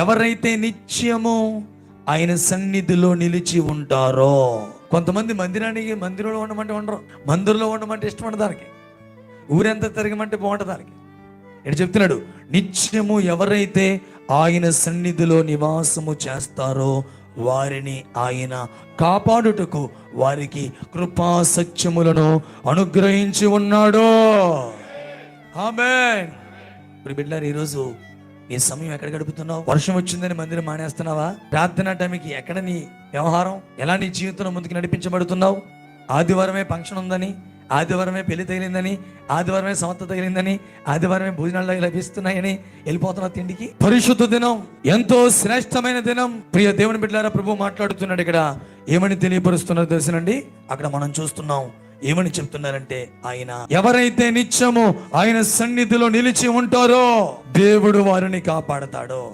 ఎవరైతే నిత్యము ఆయన సన్నిధిలో నిలిచి ఉంటారో కొంతమంది మందిరానికి మందిరంలో ఉండమంటే ఉండరు మందిరంలో ఉండమంటే ఇష్టం ఉండదు దానికి. ఊరెంత తిరగమంటే బాగుంటుంది దానికి. ఇక్కడ చెప్తున్నాడు నిత్యము ఎవరైతే ఆయన సన్నిధిలో నివాసము చేస్తారో వారిని ఆయన కాపాడుటకు వారికి కృపా సత్యములను అనుగ్రహించి ఉన్నాడు. ఆమె ఇప్పుడు బిడ్డారు ఈరోజు నీ సమయం ఎక్కడ గడుపుతున్నావు? వర్షం వచ్చిందని మందిరం మానేస్తున్నావా? ప్రార్థన టైంకి ఎక్కడ నీ వ్యవహారం? ఎలా నీ జీవితంలో ముందుకు నడిపించబడుతున్నావు? ఆదివారమే ఫంక్షన్ ఉందని ఆదివారమే పెళ్ళి తగిలిందని ఆదివారమే సమత తగిలిందని ఆదివారమే భోజనాలు లభిస్తున్నాయని వెళ్ళిపోతున్నావు తిండికి? పరిశుద్ధ దినం ఎంతో శ్రేష్టమైన దినం. ప్రియ దేవుని బిడ్డారా ప్రభు మాట్లాడుతున్నాడు ఇక్కడ. ఏమని తెలియపరుస్తున్నారు తెలుసునండి అక్కడ మనం చూస్తున్నాం. ఏమని చెప్తున్నారంటే ఆయన ఎవరైతే నిత్యము ఆయన సన్నిధిలో నిలిచి ఉంటారో దేవుడు వారిని కాపాడతాడో.